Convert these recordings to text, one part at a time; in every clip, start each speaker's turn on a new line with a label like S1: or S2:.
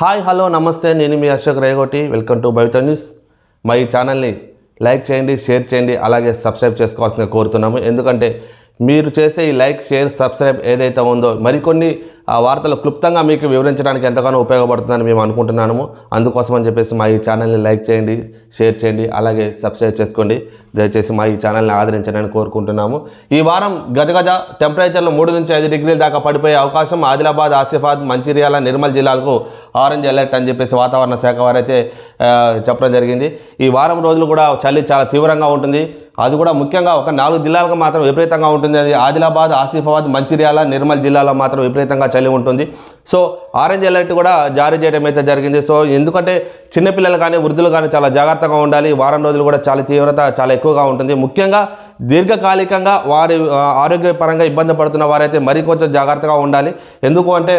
S1: Hi hello నమస్తే. నేను మీ Ashok Regoti. Welcome to Bayata news. మా ఈ ఛానల్ని లైక్ చేయండి షేర్ చేయండి అలాగే సబ్స్క్రైబ్ చేసుకోవాల్సిందిగా కోరుతున్నాము. ఎందుకంటే మీరు చేసే ఈ లైక్ షేర్ సబ్స్క్రైబ్ ఏదైతే ఉందో మరికొన్ని ఆ వార్తలు క్లుప్తంగా మీకు వివరించడానికి ఎంతగానో ఉపయోగపడుతుందని మేము అనుకుంటున్నాము. అందుకోసం అని చెప్పేసి మా ఈ ఛానల్ని లైక్ చేయండి షేర్ చేయండి అలాగే సబ్స్క్రైబ్ చేసుకోండి. దయచేసి మా ఈ ఛానల్ని ఆదరించడానికి కోరుకుంటున్నాము. ఈ వారం గజగజ టెంపరేచర్లు మూడు నుంచి ఐదు డిగ్రీల దాకా పడిపోయే అవకాశం ఆదిలాబాద్ ఆసిఫాబాద్ మంచిర్యాల నిర్మల్ జిల్లాలకు ఆరెంజ్ అలర్ట్ అని చెప్పేసి వాతావరణ శాఖ వారైతే చెప్పడం జరిగింది. ఈ వారం రోజులు కూడా చలి చాలా తీవ్రంగా ఉంటుంది. అది కూడా ముఖ్యంగా ఒక నాలుగు జిల్లాలకు మాత్రం విపరీతంగా ఉంటుంది. అది ఆదిలాబాద్ ఆసిఫాబాద్ మంచిర్యాల నిర్మల్ జిల్లాలో మాత్రం విపరీతంగా చలి ఉంటుంది. సో ఆరెంజ్ అలర్ట్ కూడా జారీ చేయడం అయితే జరిగింది. సో ఎందుకంటే చిన్నపిల్లలు కానీ వృద్ధులు కానీ చాలా జాగ్రత్తగా ఉండాలి. వారం రోజులు కూడా చాలా తీవ్రత చాలా ఎక్కువగా ఉంటుంది. ముఖ్యంగా దీర్ఘకాలికంగా వారి ఆరోగ్యపరంగా ఇబ్బంది పడుతున్న వారైతే మరి కొంచెం జాగ్రత్తగా ఉండాలి. ఎందుకు అంటే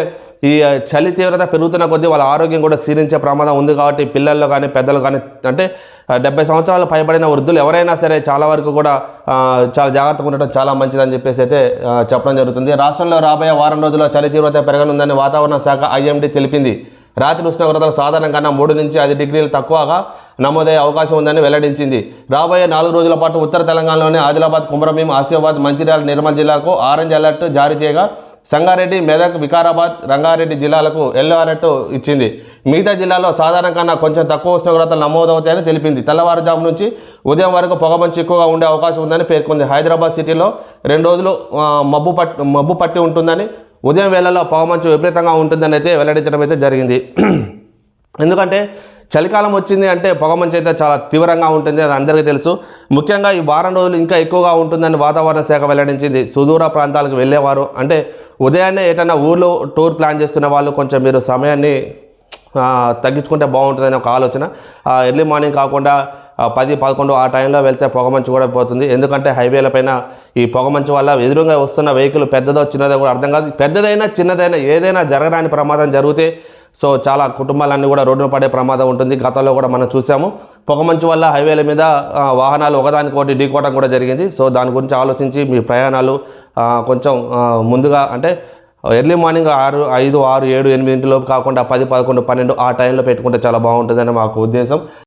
S1: ఈ చలి తీవ్రత పెరుగుతున్న కొద్దీ వాళ్ళ ఆరోగ్యం కూడా క్షీణించే ప్రమాదం ఉంది కాబట్టి పిల్లల్లో కానీ పెద్దలు కానీ అంటే డెబ్బై సంవత్సరాలు పైబడిన వృద్ధులు ఎవరైనా సరే చాలా వరకు కూడా చాలా జాగ్రత్తగా ఉండటం చాలా మంచిదని చెప్పేసి అయితే చెప్పడం జరుగుతుంది. రాష్ట్రంలో రాబోయే వారం రోజుల్లో చలి తీవ్రత పెరగనుందని వాతావరణ శాఖ ఐఎండీ తెలిపింది. రాత్రి ఉష్ణోగ్రతలు సాధారణంగా కన్నా మూడు నుంచి ఐదు డిగ్రీలు తక్కువగా నమోదయ్యే అవకాశం ఉందని వెల్లడించింది. రాబోయే నాలుగు రోజుల పాటు ఉత్తర తెలంగాణలోని ఆదిలాబాద్ కుమ్రభీం ఆసిఫాబాద్ మంచిర్యాల నిర్మల్ జిల్లాకు ఆరెంజ్ అలర్ట్ జారీ చేయగా సంగారెడ్డి మెదక్ వికారాబాద్ రంగారెడ్డి జిల్లాలకు ఎల్లో అలర్ట్ ఇచ్చింది. మిగతా జిల్లాలో సాధారణ కన్నా కొంచెం తక్కువ ఉష్ణోగ్రతలు నమోదవుతాయని తెలిపింది. తెల్లవారుజాము నుంచి ఉదయం వరకు పొగమంచు ఎక్కువగా ఉండే అవకాశం ఉందని పేర్కొంది. హైదరాబాద్ సిటీలో రెండు రోజులు మబ్బు పట్టి మబ్బు పట్టి ఉంటుందని ఉదయం వేళల్లో పొగమంచు విపరీతంగా ఉంటుందని అయితే వెల్లడించడం అయితే జరిగింది. ఎందుకంటే చలికాలం వచ్చింది అంటే పొగమంచు అయితే చాలా తీవ్రంగా ఉంటుంది అది అందరికీ తెలుసు. ముఖ్యంగా ఈ వారం రోజులు ఇంకా ఎక్కువగా ఉంటుందని వాతావరణ శాఖ వెల్లడించింది. సుదూర ప్రాంతాలకు వెళ్ళేవారు. అంటే ఉదయాన్నే ఏటైనా ఊర్లో టూర్ ప్లాన్ చేసుకునే వాళ్ళు కొంచెం మీరు సమయాన్ని తగ్గించుకుంటే బాగుంటుందని ఒక ఆలోచన. ఎర్లీ మార్నింగ్ కాకుండా పది పదకొండు ఆ టైంలో వెళ్తే పొగమంచు కూడా పోతుంది. ఎందుకంటే హైవేల పైన ఈ పొగమంచు వల్ల ఎదురుగా వస్తున్న వెహికల్ పెద్దదో చిన్నదో కూడా అర్థం కాదు. పెద్దదైనా చిన్నదైనా ఏదైనా జరగరాని ప్రమాదం జరిగితే సో చాలా కుటుంబాలన్నీ కూడా రోడ్డున పడే ప్రమాదం ఉంటుంది. గతంలో కూడా మనం చూసాము. పొగమంచు వల్ల హైవేల మీద వాహనాలు ఒకదానికొకటి ఢీకోవడం కూడా జరిగింది. సో దాని గురించి ఆలోచించి మీ ప్రయాణాలు కొంచెం ముందుగా అంటే ఎర్లీ మార్నింగ్ ఆరు ఐదు ఆరు ఏడు ఎనిమిదింటిలోపు కాకుండా పది పదకొండు పన్నెండు ఆ టైంలో పెట్టుకుంటే చాలా బాగుంటుందని మాకు ఉద్దేశం.